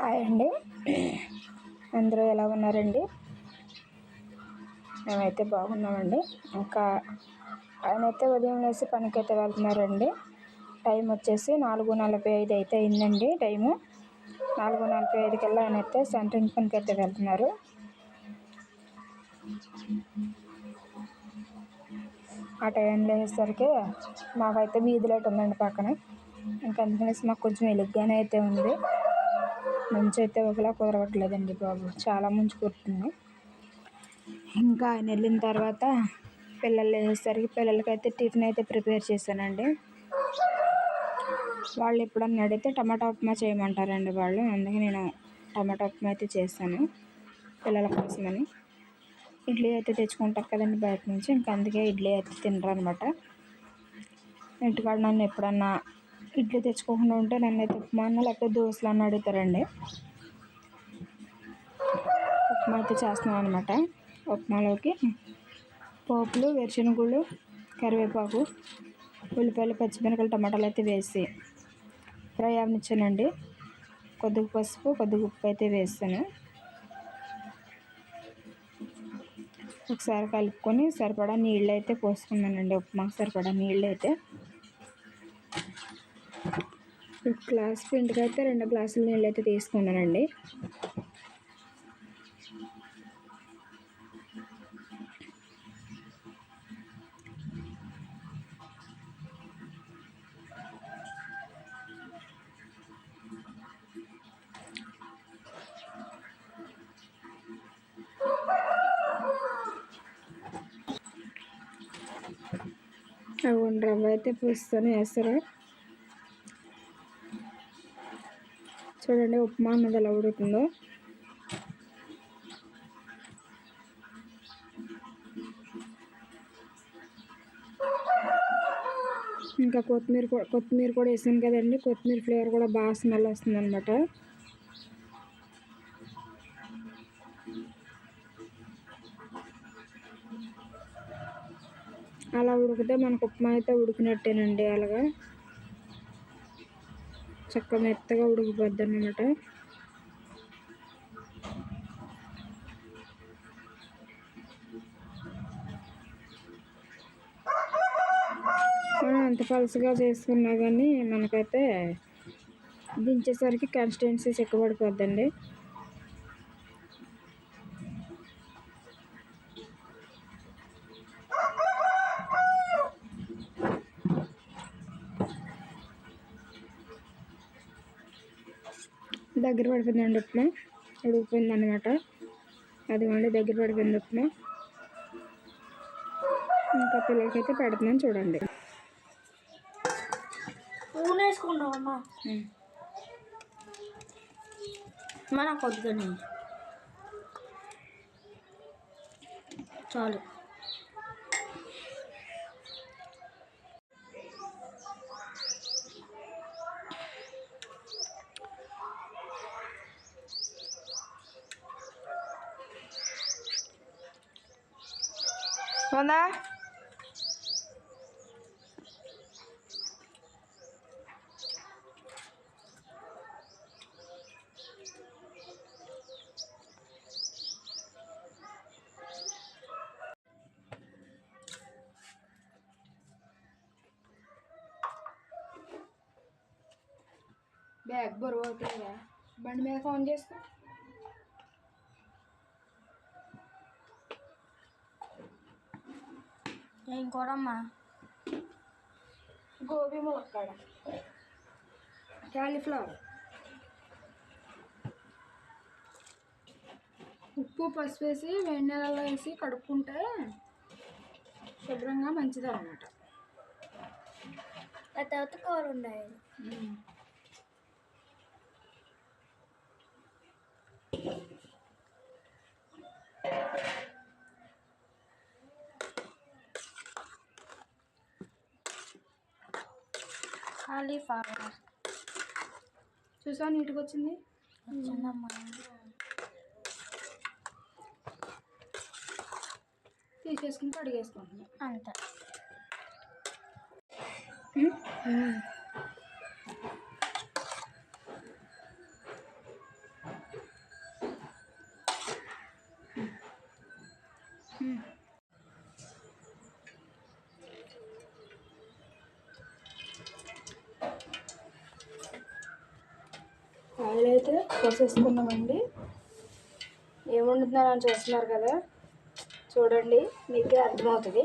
Hi అండి. అందరూ ఎలా ఉన్నారండి? మేమైతే బాగున్నామండి. ఇంకా ఆయన అయితే ఉదయం లేసి పనికైతే వెళ్తున్నారండి టైం వచ్చేసి నాలుగు నలభై ఐదు అయితే అయిందండి టైము. నాలుగు నలభై ఐదు కల్లా ఆయన అయితే సెంట్రింగ్ పనికి అయితే వెళ్తున్నారు. ఆ టైం లేచేసరికి మాకైతే వీధి లైట్ ఉందండి పక్కన. ఇంకా అందుకనేసి మాకు కొంచెం వెలుగ్గానే అయితే ఉంది. మంచు అయితే ఒకలా కుదరవట్లేదండి బాబు. చాలా మంచు కుడుతుంది. ఇంకా ఆయన వెళ్ళిన తర్వాత పిల్లలు లేచేసరికి పిల్లలకైతే టిఫిన్ అయితే ప్రిపేర్ చేశానండి. వాళ్ళు ఎప్పుడన్నా అడిగితే టమాటా ఉప్మా చేయమంటారండి వాళ్ళు. అందుకే నేను టమాటా ఉప్మా అయితే చేస్తాను పిల్లల కోసమని. ఇడ్లీ అయితే తెచ్చుకుంటారు కదండి బయట నుంచి. ఇంకా అందుకే ఇడ్లీ అయితే తినరు అనమాట ఇంటికాడ నన్ను ఎప్పుడన్నా ఇడ్లీ తెచ్చుకోకుండా ఉంటే నన్ను అయితే ఉప్మా అన్న లేకపోతే దోశలు అన్న అడుగుతారండి. ఉప్మా అయితే చేస్తున్నాను అనమాట ఉప్మాలోకి పోపులు వేరుశనగుళ్ళు కరివేపాకు ఉల్లిపాయలు పచ్చిమిరపకాయలు టమాటాలు అయితే వేసి ఫ్రై అవనిచ్చానండి. కొద్దిగా పసుపు కొద్దిగా ఉప్పు అయితే వేస్తాను ఒకసారి కలుపుకొని సరిపడా నీళ్ళు అయితే పోసుకున్నానండి. ఉప్మాకు సరిపడా నీళ్ళు అయితే. గ్లాస్ పిండికి అయితే రెండు గ్లాసులు నీళ్ళు అయితే తీసుకున్నానండి. అవును రవ్వ అయితే పూస్తాను వేస్తారు చూడండి ఉప్మా అన్నది ఎలా ఉడుకుతుందో. ఇంకా కొత్తిమీర కూడా కొత్తిమీర కూడా వేసాను కదండి. కొత్తిమీర ఫ్లేవర్ కూడా బాగా స్మెల్ వస్తుంది అనమాట అలా ఉడికితే మనకు ఉప్మా అయితే ఉడికినట్టేనండి అలాగా. చక్క మెత్తగా ఉడికిపోద్ది అనమాట మనం పలుసుగా చేసుకున్నా కానీ మనకైతే దించేసరికి కన్సిస్టెన్సీ చెక్కబడిపోద్దండి. దగ్గర పడిపోయిందండి ఉప్మా. ఉడికిపోయింది అనమాట అదిగోండి దగ్గర పడిపోయింది ఉప్మా. ఇంకా పిల్లలకైతే పెడుతున్నాను చూడండి. నూనె. మన కొద్దిగానే చాలు ఉందా బ్యాగ్ బరువు అవుతుందా బండి మీద ఫోన్ చేసుకో ఏం కూరమ్మా? గోబీ ములక్కాడ. క్యాలీఫ్లవర్. ఉప్పు పసుపు వేసి వేడి నీళ్ళలో వేసి కడుక్కుంటే శుభ్రంగా మంచిది అనమాట ఆ తర్వాత కూర ఉండాలి చూసా నీట్గా వచ్చింది? చిన్నమ్మా తీసేసుకుని కడిగేసుకుంటున్నాం అంతే. ఆయిల్ అయితే పోసేసుకున్నామండి ఏం చూస్తున్నారు కదా. చూడండి మీకే అర్థమవుతుంది.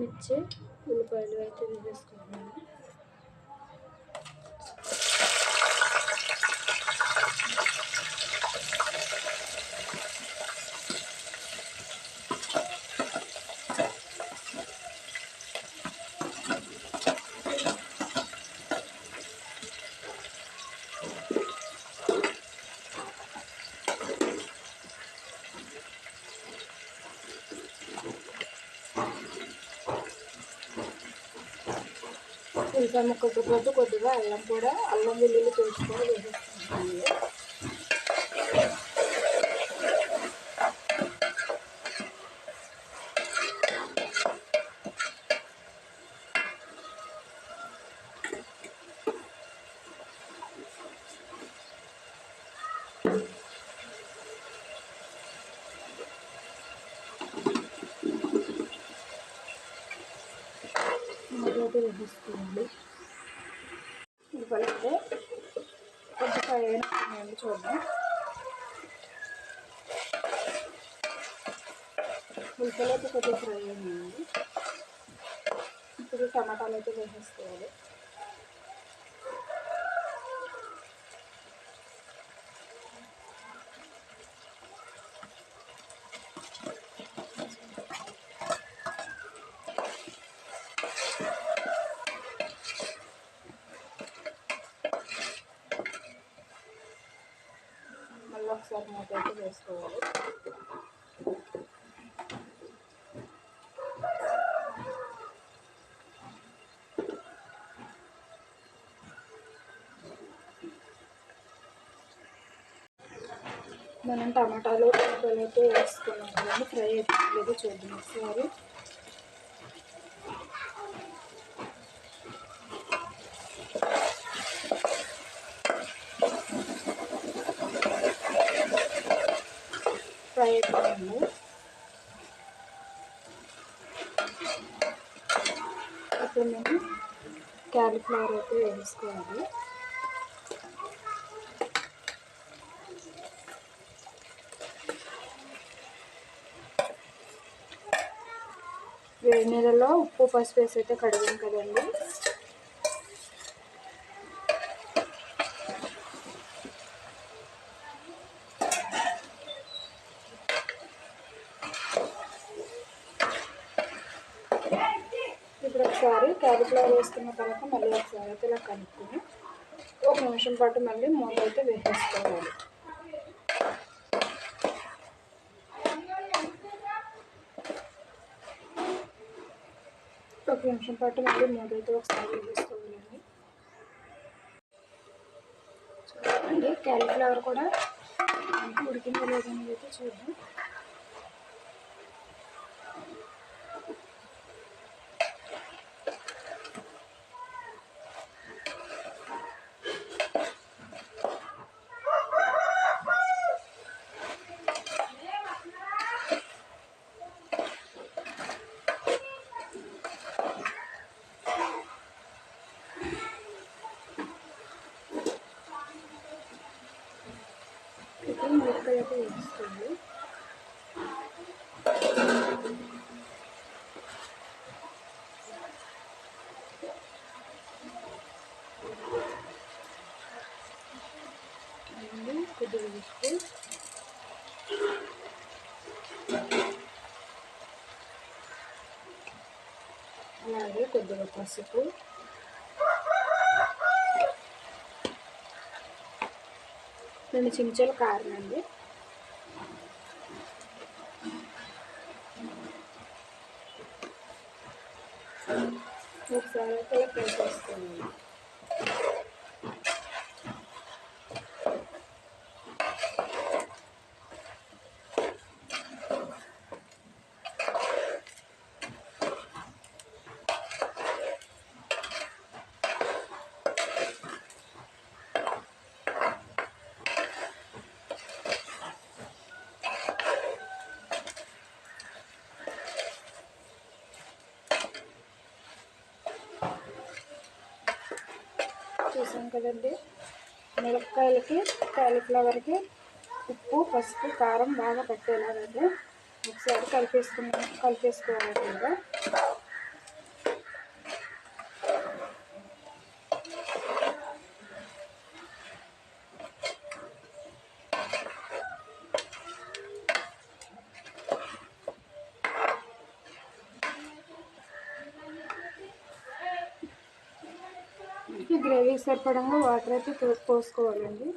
పచ్చిమిర్చి ఉల్లిపాయలు అయితే వేసేసుకున్నాను ఉల్లిపాయ ముక్కతో కొద్దిగా అల్లం కూడా అల్లం వెల్లుల్లి పేస్ట్ కూడా కలిపితే కొంచెం ఫ్రై అయినాయండి చూద్దాం. ఉల్లిపాయలు అయితే కొద్దిగా ఫ్రై అయినాయండి. ఇప్పుడు టమాటాలు అయితే వేసేసుకోవాలి. మళ్ళీ ఒకసారి అయితే వేసుకోవాలి మనం టమాటాలు అయితే వేసుకున్నాం కదండి ఫ్రై అయిపోలేదు చూద్దాం ఒకసారి ఫ్రై అయిపోయింది ఇప్పుడు మేము క్యాలీఫ్లవర్ అయితే వేసుకోవాలి. వేడి నీళ్ళలో ఉప్పు పసుపు వేసి అయితే కడిగాం కదండి ఇప్పుడు ఒకసారి వేసుకున్న తర్వాత మళ్ళీ ఒకసారి అయితే ఇలా కలుపుకుని ఒక నిమిషం పాటు మళ్ళీ మూత అయితే వేసేసుకోవాలి. ఒక నిమిషం పాటు మళ్ళీ మూత అయితే ఒకసారి వేసుకోవాలండి చూడండి క్యాలీఫ్లవర్ కూడా ఉడికిందో లేదని అయితే చూద్దాం. ఇది అలాగే కొద్దిగా పసుపు. రెండు చెంచాలు కారం అండి. ఒకసారి అయితే ఇలా చూసాం కదండి. మిరపకాయలకి కాలీఫ్లవర్కి ఉప్పు పసుపు కారం బాగా పట్టేలాగండి. ఒకసారి కలిపేసుకున్నాం కలిపేసుకోవాలి సరిపడంగా వాటర్ అయితే పోసుకోవాలండి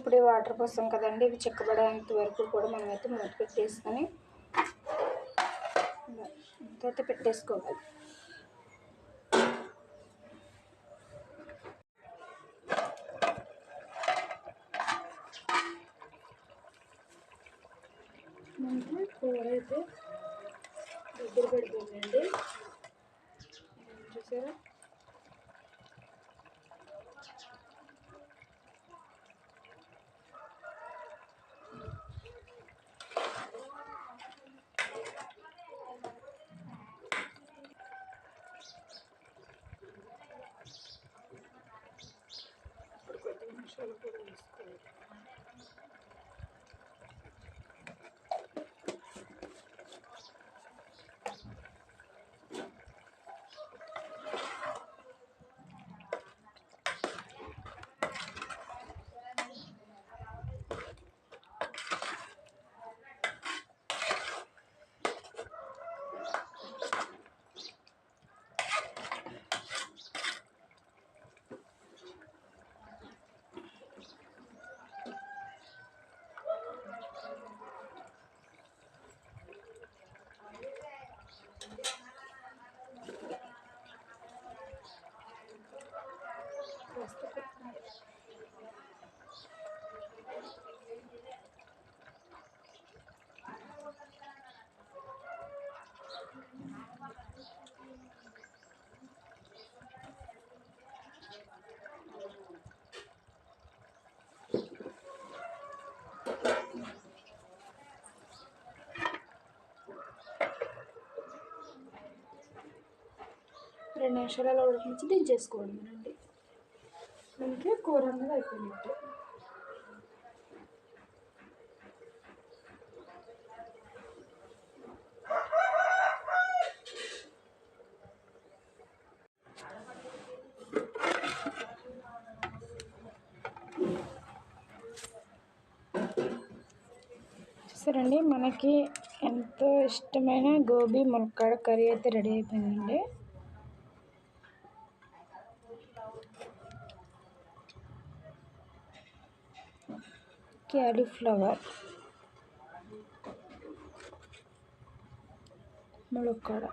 ఇప్పుడు వాటర్ పోసాం కదండి ఇవి చిక్కబడేంత వరకు కూడా మనమైతే మూత పెట్టేసుకొని ఇలా అయితే పెట్టేసుకోవాలి. మనకి కూర అయితే దగ్గర పెడుతుందండి చూసారా? కొద్ది నిమిషాలు కూడా నిమిషాలలో ఉడికించి దించేసుకోవడం అండి. మనకి కూర అనేది అయిపోయినట్టు. చూసారండి మనకి ఎంతో ఇష్టమైన గోబీ ములక్కాడ కర్రీ అయితే రెడీ అయిపోయిందండి. క్యాలీఫ్లవర్. ములక్కాడ.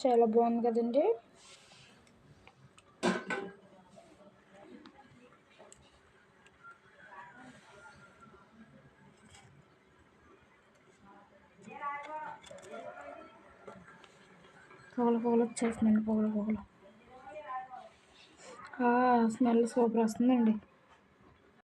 చాలా బాగుంది కదండి. పొగలు పొగలు వచ్చేస్తుందండి పొగలు పొగలు. స్మెల్ సూపర్ వస్తుందండి.